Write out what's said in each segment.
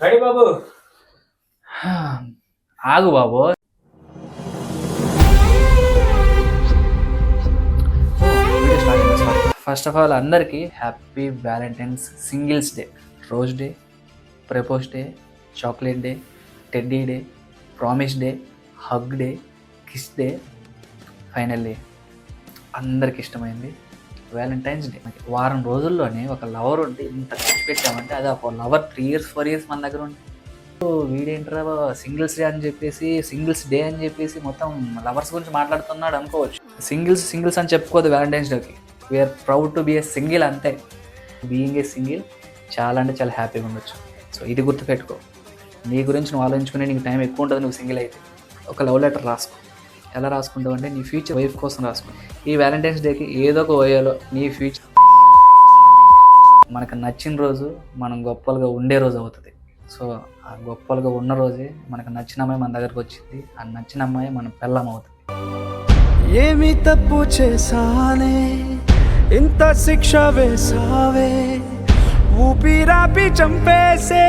Ready బాబు? ఆగు బాబు. ఫస్ట్ ఆఫ్ ఆల్ అందరికీ happy valentine's singles day rose day propose day chocolate day teddy day promise day hug day kiss day final day. అందరికి ఇష్టమైంది. Valentine's day వారం రోజుల్లోనే ఒక లవర్ ఉంటే ఇంత ఖర్చు పెట్టామంటే అది ఒక lover three years four years మన దగ్గర ఉంటే ఓ, వీడేంట్రా సింగిల్స్ డే అని చెప్పేసి సింగిల్స్ డే అని చెప్పేసి మొత్తం లవర్స్ గురించి మాట్లాడుతున్నాడు అనుకోవచ్చు. సింగిల్స్ సింగిల్స్ అని చెప్పుకోదు వ్యాలంటైన్స్ డేకి we're proud to be a single అంతే. బీయింగ్ ఏ సింగిల్ చాలా అంటే చాలా హ్యాపీగా ఉండొచ్చు. సో ఇది గుర్తుపెట్టుకో. నీ గురించి నువ్వు ఆలోచించుకునే నీకు టైం ఎక్కువ ఉంటుంది నువ్వు సింగిల్ అయితే. ఒక లవ్ లెటర్ రాసుకో. ఎలా రాసుకుంటావు అంటే నీ ఫ్యూచర్ వైఫ్ కోసం రాసుకో. ఈ వ్యాలంటైన్స్ డేకి ఏదో ఒక వయలో నీ ఫ్యూచర్ మనకు నచ్చిన రోజు మనం గొప్పలుగా ఉండే రోజు అవుతుంది. సో ఆ గొప్పలుగా ఉన్న రోజే మనకు నచ్చిన అమ్మాయి మన దగ్గరకు వచ్చింది. ఆ నచ్చిన అమ్మాయి మన పెళ్ళం అవుతుంది. ఏమి తప్పు చేశానే? ఇంత శిక్ష వేసావే ఊపిరాపి చంపేసే?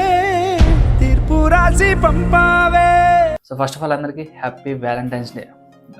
తీర్పు రాసి పంపావే? సో ఫస్ట్ ఆఫ్ ఆల్ అందరికీ హ్యాపీ వ్యాలంటైన్స్ డే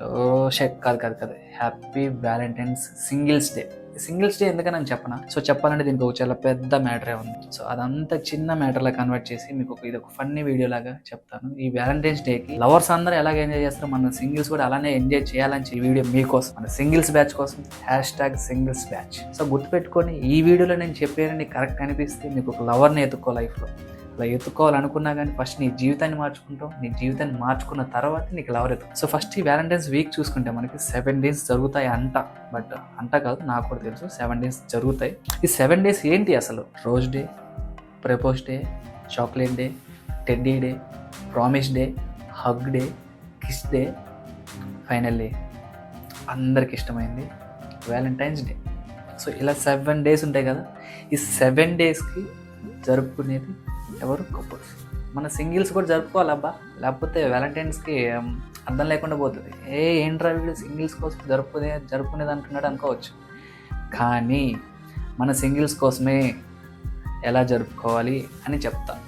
Oh, ఓ షెక్ కాదు కాదు కాదు. Happy valentine's singles day singles day ఎందుకని నేను చెప్పనా? సో చెప్పాలంటే దీనికి ఒక చాలా పెద్ద మ్యాటరే ఉంది. సో అదంతా చిన్న మ్యాటర్లా కన్వర్ట్ చేసి మీకు ఒక ఇది ఒక ఫన్నీ వీడియో లాగా చెప్తాను. ఈ వ్యాలంటైన్స్ డేకి లవర్స్ అందరూ ఎలాగ ఎంజాయ్ చేస్తారో? మన సింగిల్స్ కూడా అలానే ఎంజాయ్ చేయాలని ఈ వీడియో మీకోసం మన సింగిల్స్ బ్యాచ్ కోసం hashtag singles batch so గుర్తుపెట్టుకొని ఈ వీడియోలో నేను చెప్పానని కరెక్ట్ అనిపిస్తే మీకు ఒక లవర్ని ఎత్తుకో లైఫ్లో ఇలా ఎత్తుకోవాలనుకున్నా కానీ ఫస్ట్ నీ జీవితాన్ని మార్చుకుంటావు. నీ జీవితాన్ని మార్చుకున్న తర్వాత నీకు లవర్ ఎత్తు సో ఫస్ట్ ఈ వ్యాలంటైన్స్ వీక్ చూసుకుంటే మనకి సెవెన్ డేస్ జరుగుతాయి అంట. బట్ అంట కాదు నాకు కూడా తెలుసు సెవెన్ డేస్ జరుగుతాయి. ఈ సెవెన్ డేస్ ఏంటి అసలు? Rose day propose day chocolate day teddy day promise day hug day kiss day final day అందరికి ఇష్టమైంది వ్యాలంటైన్స్ డే సో ఇలా సెవెన్ డేస్ ఉంటాయి కదా. ఈ సెవెన్ డేస్కి జరుపుకునేది ఎవరు కపుల్స్ మన సింగిల్స్ కూడా జరుపుకోవాలబ్బా. లేకపోతే వ్యాలంటైన్స్కి అర్థం లేకుండా పోతుంది. ఏ ఏంట్రా వీళ్ళు సింగిల్స్ కోసం జరుపుకునే జరుపుకునేది అంటున్నాడు అనుకోవచ్చు. కానీ మన సింగిల్స్ కోసమే ఎలా జరుపుకోవాలి అని చెప్తా.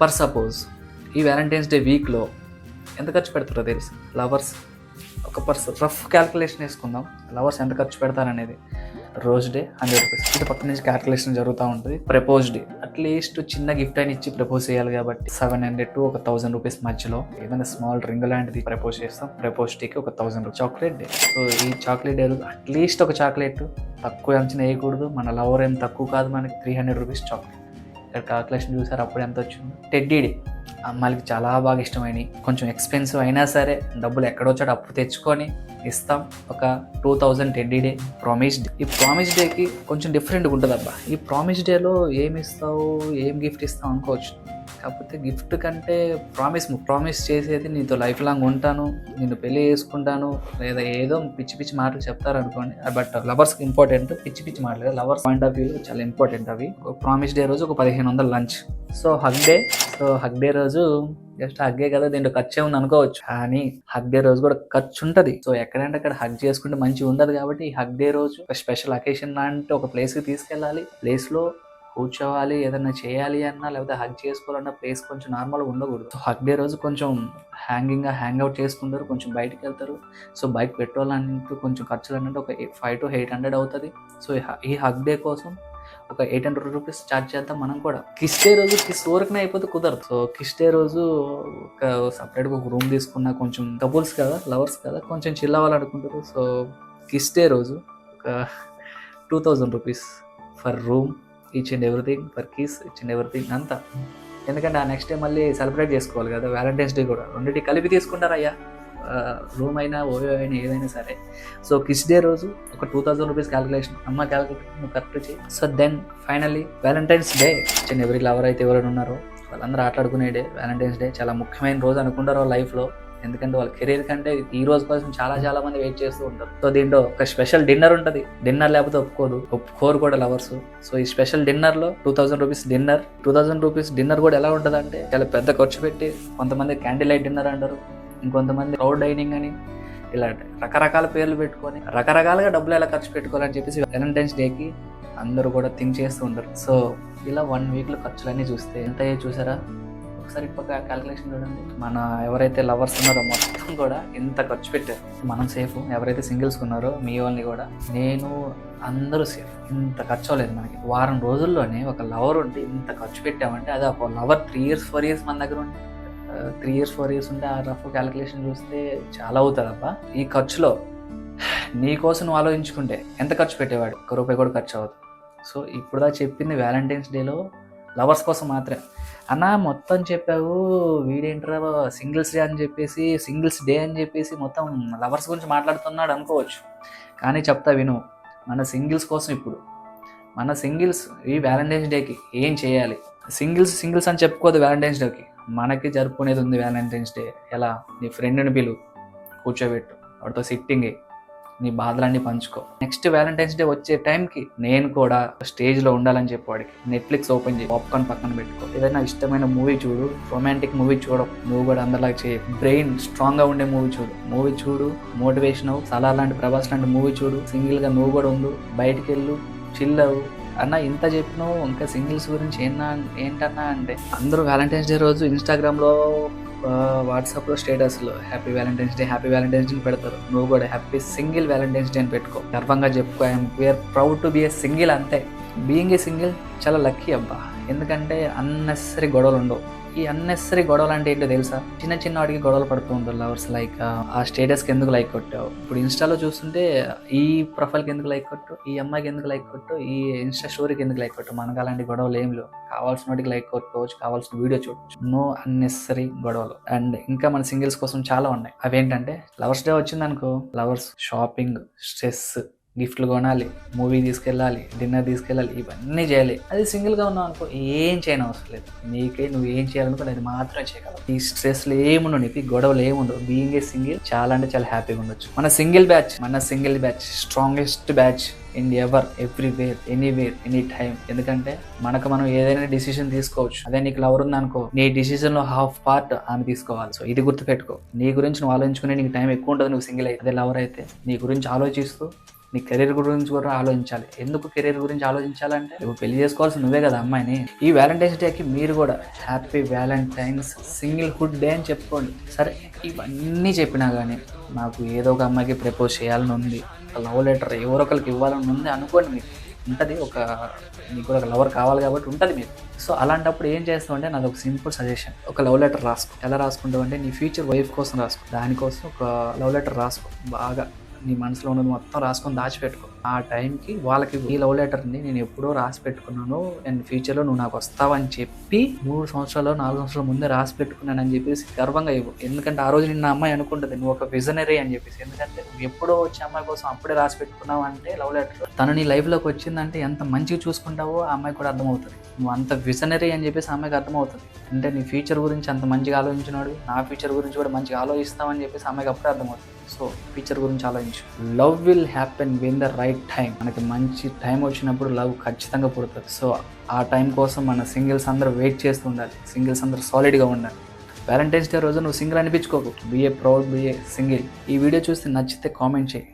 పర్ సపోజ్ ఈ వ్యాలంటైన్స్ డే వీక్లో ఎంత ఖర్చు పెడతారో తెలుసు? లవర్స్ ఒక పర్సన్ రఫ్ క్యాల్కులేషన్ వేసుకుందాం. లవర్స్ ఎంత ఖర్చు పెడతారనేది. Rose day hundred rupees. ఇటు పక్క నుంచి క్యాల్కులేషన్ జరుగుతూ ఉంటుంది. Propose day. అట్లీస్ట్ చిన్న గిఫ్ట్ అని ఇచ్చి ప్రపోజ్ చేయాలి కాబట్టి సెవెన్ హండ్రెడ్ టు ఒక థౌసండ్ రూపీస్ మధ్యలో ఏదైనా స్మాల్ రింగ్ లాంటిది ప్రపోజ్ చేస్తాం. ప్రపోజ్ టీకి ఒక thousand rupees chocolate day so ఈ చాక్లెట్ డే అట్లీస్ట్ ఒక చాక్లెట్ తక్కువ అంచనా వేయకూడదు. మన లవర్ ఏం తక్కువ కాదు మనకి. త్రీ హండ్రెడ్ రూపీస్ చాక్లెట్ ఇక్కడ క్యాల్కులేషన్ చూసారు అప్పుడు ఎంత వచ్చింది. టెడ్డీ డే అమ్మాయిలకి చాలా బాగా ఇష్టమైనవి. కొంచెం ఎక్స్పెన్సివ్ అయినా సరే డబ్బులు ఎక్కడొచ్చాడు అప్పు తెచ్చుకొని ఇస్తాం. ఒక two thousand teddy day promise day ఈ ప్రామిస్ డేకి కొంచెం డిఫరెంట్గా ఉంటుంది అబ్బా ఈ ప్రామిస్ డేలో ఏమి ఇస్తావు ఏం గిఫ్ట్ ఇస్తావు అనుకోవచ్చు. కాకపోతే గిఫ్ట్ కంటే ప్రామిస్ ప్రామిస్ చేసేది నీతో లైఫ్ లాంగ్ ఉంటాను నిన్ను పెళ్ళి చేసుకుంటాను లేదా ఏదో పిచ్చి పిచ్చి మాటలు చెప్తారు అనుకోండి. బట్ లవర్స్కి ఇంపార్టెంట్ పిచ్చి పిచ్చి మాటలు లవర్స్ పాయింట్ ఆఫ్ వ్యూ చాలా ఇంపార్టెంట్ అవి. ప్రామిస్ డే రోజు ఒక పదిహేను వందల lunch. So hug day so hug day రోజు జస్ట్ హగ్గే కదా దీంట్లో ఖర్చే ఉంది అనుకోవచ్చు. కానీ హగ్ డే రోజు కూడా ఖర్చు ఉంటుంది. సో ఎక్కడంటే అక్కడ హగ్ చేసుకుంటే మంచిగా ఉండదు కాబట్టి ఈ హగ్ డే రోజు ఒక స్పెషల్ అకేషన్ లాంటి ఒక ప్లేస్కి తీసుకెళ్ళాలి. ప్లేస్లో కూర్చోవాలి ఏదైనా చేయాలి అన్నా లేకపోతే హగ్ చేసుకోవాలన్న ప్లేస్ కొంచెం నార్మల్గా ఉండకూడదు. సో హగ్ డే రోజు కొంచెం హ్యాంగింగ్గా హ్యాంగ్ అవుట్ చేసుకుంటారు కొంచెం బయటకు వెళ్తారు. సో బైక్ పెట్రోల్ అన్నట్టు కొంచెం ఖర్చులు అన్నట్టు ఒక ఫైవ్ టు ఎయిట్ హండ్రెడ్ అవుతుంది. సో ఈ హగ్ డే కోసం ఒక ఎయిట్ హండ్రెడ్ రూపీస్ ఛార్జ్ చేద్దాం మనం కూడా. కిస్ డే రోజు కిస్ ఊరికనే అయిపోతే కుదరదు. సో కిస్ డే రోజు ఒక సపరేట్గా ఒక రూమ్ తీసుకున్నా కొంచెం కపుల్స్ కదా లవర్స్ కదా కొంచెం చిల్ అవ్వాలనుకుంటారు. సో కిస్ డే రోజు ఒక two thousand rupees for room each and everything for keys each and everything అంతా. ఎందుకంటే ఆ నెక్స్ట్ డే మళ్ళీ సెలబ్రేట్ చేసుకోవాలి కదా వ్యాలంటైన్స్ డే కూడా. రెండింటి కలిపి తీసుకుంటారయ్యా. రూమ్ అయినా ఓయో అయినా ఏదైనా సరే. సో కిస్ డే రోజు ఒక టూ థౌజండ్ రూపీస్ క్యాలిక్యులేషన్ అమ్మ క్యాలిక్యులేషన్ కరెక్ట్ చేయి. So then finally valentine's day చిన్న ఎవరి లవర్ అయితే ఎవరైనా ఉన్నారో వాళ్ళందరూ ఆటలాడుకునే డే వ్యాలంటైన్స్ డే చాలా ముఖ్యమైన రోజు అనుకుంటారు లైఫ్లో ఎందుకంటే వాళ్ళ కెరీర్ కంటే ఈ రోజు కోసం చాలా చాలా మంది వెయిట్ చేస్తూ ఉంటారు. సో దీంట్లో ఒక స్పెషల్ డిన్నర్ ఉంటుంది. డిన్నర్ లేకపోతే ఒప్పుకోదు ఒప్పుకోరు కూడా లవర్స్. సో ఈ special డిన్నర్లో two thousand rupees dinner. Two thousand rupees dinner కూడా ఎలా ఉంటుంది అంటే చాలా పెద్ద ఖర్చు పెట్టి కొంతమంది క్యాండిల్ లైట్ డిన్నర్ అంటారు. ఇంకొంతమంది క్రౌడ్ డైనింగ్ అని ఇలా రకరకాల పేర్లు పెట్టుకొని రకరకాలుగా డబ్బులు ఎలా ఖర్చు పెట్టుకోవాలని చెప్పేసి వ్యాలంటైన్స్ డేకి అందరూ కూడా థింక్ చేస్తూ ఉంటారు. సో ఇలా వన్ వీక్లో ఖర్చులన్నీ చూస్తే ఎంత చూసారా? ఒకసారి పక్క క్యాలిక్యులేషన్ చూడండి. మన ఎవరైతే లవర్స్ ఉన్నారో మొత్తం కూడా ఎంత ఖర్చు పెట్టారు? మనం సేఫ్ ఎవరైతే సింగిల్స్ ఉన్నారో మీ వాళ్ళని కూడా. నేను అందరూ సేఫ్ ఇంత ఖర్చు అవ్వలేదు మనకి. వారం రోజుల్లోనే ఒక లవర్ ఉంటే ఇంత ఖర్చు పెట్టామంటే అది ఒక lover three years four years మన దగ్గర ఉంటే త్రీ ఇయర్స్ ఫోర్ ఇయర్స్ ఉంటే ఆ రఫ్ క్యాలిక్యులేషన్ చూస్తే చాలా అవుతుంది అబ్బా ఈ ఖర్చులో నీ కోసం నువ్వు ఆలోచించుకుంటే ఎంత ఖర్చు పెట్టేవాడు? ఒక రూపాయి కూడా ఖర్చు అవ్వదు. సో ఇప్పుడు దా చెప్పింది వ్యాలంటైన్స్ డేలో లవర్స్ కోసం మాత్రమే. అన్న మొత్తం చెప్పావు వీడేంట్రా సింగిల్స్ డే అని చెప్పేసి సింగిల్స్ డే అని చెప్పేసి మొత్తం లవర్స్ గురించి మాట్లాడుతున్నాడు అనుకోవచ్చు. కానీ చెప్తా విను మన సింగిల్స్ కోసం ఇప్పుడు మన సింగిల్స్ ఈ వ్యాలంటైన్స్ డేకి ఏం చేయాలి? సింగిల్స్ సింగిల్స్ అని చెప్పుకోదు వ్యాలంటైన్స్ డేకి. మనకి జరుపుకునేది ఉంది వ్యాలంటైన్స్ డే. ఎలా? నీ ఫ్రెండ్ని పిలు కూర్చోబెట్టు. వాడితో సిట్టింగ్ నీ బాధలన్నీ పంచుకో. నెక్స్ట్ వ్యాలంటైన్స్ డే వచ్చే టైంకి నేను కూడా స్టేజ్లో ఉండాలని చెప్పి వాడికి. నెట్ఫ్లిక్స్ ఓపెన్ చేయి పాప్కార్న్ పక్కన పెట్టుకో. ఏదైనా ఇష్టమైన మూవీ చూడు రొమాంటిక్ మూవీ చూడ నువ్వు కూడా అందరిలాగా చేయి. బ్రెయిన్ స్ట్రాంగ్గా ఉండే మూవీ చూడు. మూవీ చూడు మోటివేషన్ అవు. సలా లాంటి ప్రభాస్ లాంటి మూవీ చూడు. సింగిల్గా నువ్వు కూడా ఉండు బయటికి వెళ్ళు చిల్ అవు. అన్న ఇంత చెప్పినావు ఇంకా సింగిల్స్ గురించి ఏంటన్నా ఏంటన్నా అంటే అందరూ వ్యాలంటైన్స్ డే రోజు ఇన్స్టాగ్రామ్లో వాట్సాప్లో స్టేటస్లో happy valentine's day happy valentine's day పెడతారు. నువ్వు కూడా హ్యాపీ సింగిల్ వ్యాలంటైన్స్ డే అని పెట్టుకో. గర్వంగా చెప్పుకో. I'm very proud to be a single అంతే. బీయింగ్ ఏ సింగిల్ చాలా లక్కీ అబ్బా. ఎందుకంటే అన్నెసరీ గొడవలు ఉండవు. ఈ అన్నెసరీ గొడవలు అంటే ఏంటో తెలుసా? చిన్న చిన్న వాటికి గొడవలు పడుతూ ఉంటారు లవర్స్ లైక్ ఆ స్టేటస్కి ఎందుకు లైక్ కొట్టావు? ఇప్పుడు ఇన్స్టాలో చూస్తుంటే ఈ ప్రొఫైల్కి ఎందుకు లైక్ కొట్టు ఈ అమ్మాయికి ఎందుకు లైక్ కొట్టు ఈ ఇన్స్టా స్టోరీకి ఎందుకు లైక్ కొట్టు మనకు అలాంటి గొడవలు ఏం లేవు. కావాల్సిన వాటికి లైక్ కొట్టుకోవచ్చు కావాల్సిన వీడియో చూడవచ్చు నో అన్నెసరీ గొడవలు. అండ్ ఇంకా మన సింగిల్స్ కోసం చాలా ఉన్నాయి. అవేంటంటే లవర్స్ డే వచ్చిందనుకో లవర్స్ షాపింగ్ స్ట్రెస్ గిఫ్ట్లు కొనాలి మూవీ తీసుకెళ్ళాలి డిన్నర్ తీసుకెళ్ళాలి ఇవన్నీ చేయాలి. అది సింగిల్గా ఉన్నావు అనుకో ఏం చేయని అవసరం లేదు. నీకే నువ్వు ఏం చేయాలనుకో అది మాత్రం చేయగలవు. ఈ స్ట్రెస్లు ఏముండవు నీకు గొడవలు ఏముండవు. బీయింగ్ ఏ సింగిల్ చాలా అంటే చాలా హ్యాపీగా ఉండొచ్చు. మన సింగిల్ బ్యాచ్ మన single batch strongest batch in ever everywhere anywhere any time ఎందుకంటే మనకు మనం ఏదైనా డిసిషన్ తీసుకోవచ్చు. అదే నీకు లవర్ ఉందనుకో నీ డిసిజన్లో హాఫ్ పార్ట్ ఆమె తీసుకోవాలి. సో ఇది గుర్తుపెట్టుకో. నీ గురించి నువ్వు ఆలోచించుకునే నీకు టైం ఎక్కువ ఉంటుంది నువ్వు సింగిల్ అయితే అదే లవర్ అయితే. నీ గురించి ఆలోచిస్తూ నీ కెరీర్ గురించి కూడా ఆలోచించాలి. ఎందుకు కెరీర్ గురించి ఆలోచించాలంటే ఇప్పుడు పెళ్ళి చేసుకోవాల్సి నువ్వే కదా అమ్మాయిని. ఈ వ్యాలంటైన్స్ డేకి మీరు కూడా happy valentine's singlehood day అని చెప్పుకోండి. సరే ఇవన్నీ చెప్పినా కానీ నాకు ఏదో ఒక అమ్మాయికి ప్రపోజ్ చేయాలని ఉంది. ఒక లవ్ లెటర్ ఎవరో ఒకరికి ఇవ్వాలని ఉంది అనుకోండి మీకు ఉంటుంది ఒక మీకు కూడా ఒక లవర్ కావాలి కాబట్టి ఉంటుంది మీరు. సో అలాంటప్పుడు ఏం చేస్తావు అంటే నాది ఒక సింపుల్ సజెషన్ ఒక లవ్ లెటర్ రాసుకో. ఎలా రాసుకుంటావు అంటే నీ ఫ్యూచర్ వైఫ్ కోసం రాసుకో. దానికోసం ఒక లవ్ లెటర్ రాసుకో. బాగా నీ మనసులో ఉన్నది మొత్తం రాసుకొని దాచిపెట్టుకో. ఆ టైంకి వాళ్ళకి ఈ లవ్ లెటర్ని నేను ఎప్పుడో రాసి పెట్టుకున్నాను. అండ్ ఫ్యూచర్లో నువ్వు నాకు వస్తావని చెప్పి మూడు సంవత్సరాలు నాలుగు సంవత్సరాల ముందే రాసి పెట్టుకున్నాను అని చెప్పేసి గర్వంగా ఇవ్వు. ఎందుకంటే ఆ రోజు నిన్న అమ్మాయి అనుకుంటుంది. నువ్వు ఒక విజనరీ అని చెప్పేసి. ఎందుకంటే నువ్వు ఎప్పుడో వచ్చే అమ్మాయి కోసం అప్పుడే రాసి పెట్టుకున్నావు అంటే లవ్ లెటర్. తను నీ లైఫ్లోకి వచ్చిందంటే ఎంత మంచిగా చూసుకుంటావో ఆ అమ్మాయి కూడా అర్థమవుతుంది. నువ్వు అంత విజనరీ అని చెప్పేసి అమ్మాయికి అర్థమవుతుంది. అంటే నీ ఫ్యూచర్ గురించి అంత మంచిగా ఆలోచించినాడు నా ఫ్యూచర్ గురించి కూడా మంచిగా ఆలోచిస్తామని చెప్పేసి అమ్మాయికి అప్పుడే అర్థమవుతుంది. సో ఫ్యూచర్ గురించి ఆలోచించు. Love will happen when the right time మనకి మంచి టైం వచ్చినప్పుడు లవ్ ఖచ్చితంగా పుడుతుంది. సో ఆ టైం కోసం మన సింగిల్స్ అందరూ వెయిట్ చేస్తూ ఉండాలి. సింగిల్స్ అందరూ సాలిడ్గా ఉండాలి. వ్యాలంటైన్స్ డే రోజు నువ్వు single అనిపించుకోకు. Be a proud be a single ఈ వీడియో చూస్తే నచ్చితే కామెంట్ చేయి.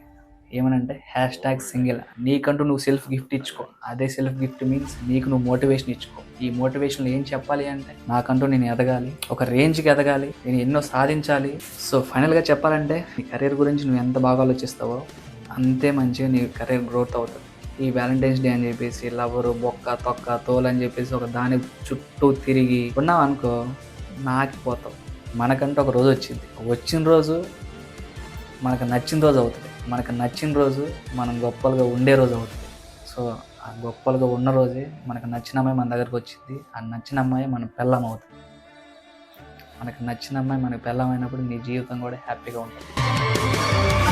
ఏమనంటే హ్యాష్ ట్యాగ్ సింగిల్ నీకంటూ నువ్వు సెల్ఫ్ గిఫ్ట్ ఇచ్చుకో. అదే సెల్ఫ్ గిఫ్ట్ మీన్స్ నీకు నువ్వు మోటివేషన్ ఇచ్చుకో. ఈ మోటివేషన్లో ఏం చెప్పాలి అంటే నాకంటూ నేను ఎదగాలి ఒక రేంజ్కి ఎదగాలి నేను ఎన్నో సాధించాలి. సో ఫైనల్గా చెప్పాలంటే నీ కెరీర్ గురించి నువ్వు ఎంత బాగా ఆలోచిస్తావో అంతే మంచిగా నీ కెరీర్ గ్రోత్ అవుతుంది. ఈ వ్యాలంటైన్స్ డే అని చెప్పేసి లవరు బొక్క తొక్క తోలు అని చెప్పేసి ఒక దాని చుట్టూ తిరిగి ఉన్నావు అనుకో నాకిపోతావు మనకంటూ ఒక రోజు వచ్చింది. వచ్చిన రోజు మనకు నచ్చిన రోజు అవుతుంది. మనకు నచ్చిన రోజు మనం గొప్పలుగా ఉండే రోజు అవుతుంది. సో ఆ గొప్పలుగా ఉన్న రోజే మనకు నచ్చిన అమ్మాయి మన దగ్గరకు వచ్చింది. ఆ నచ్చిన అమ్మాయి మన పెళ్ళం అవుతుంది. మనకు నచ్చిన అమ్మాయి మనకు పెళ్ళం అయినప్పుడు నీ జీవితం కూడా హ్యాపీగా ఉంటుంది.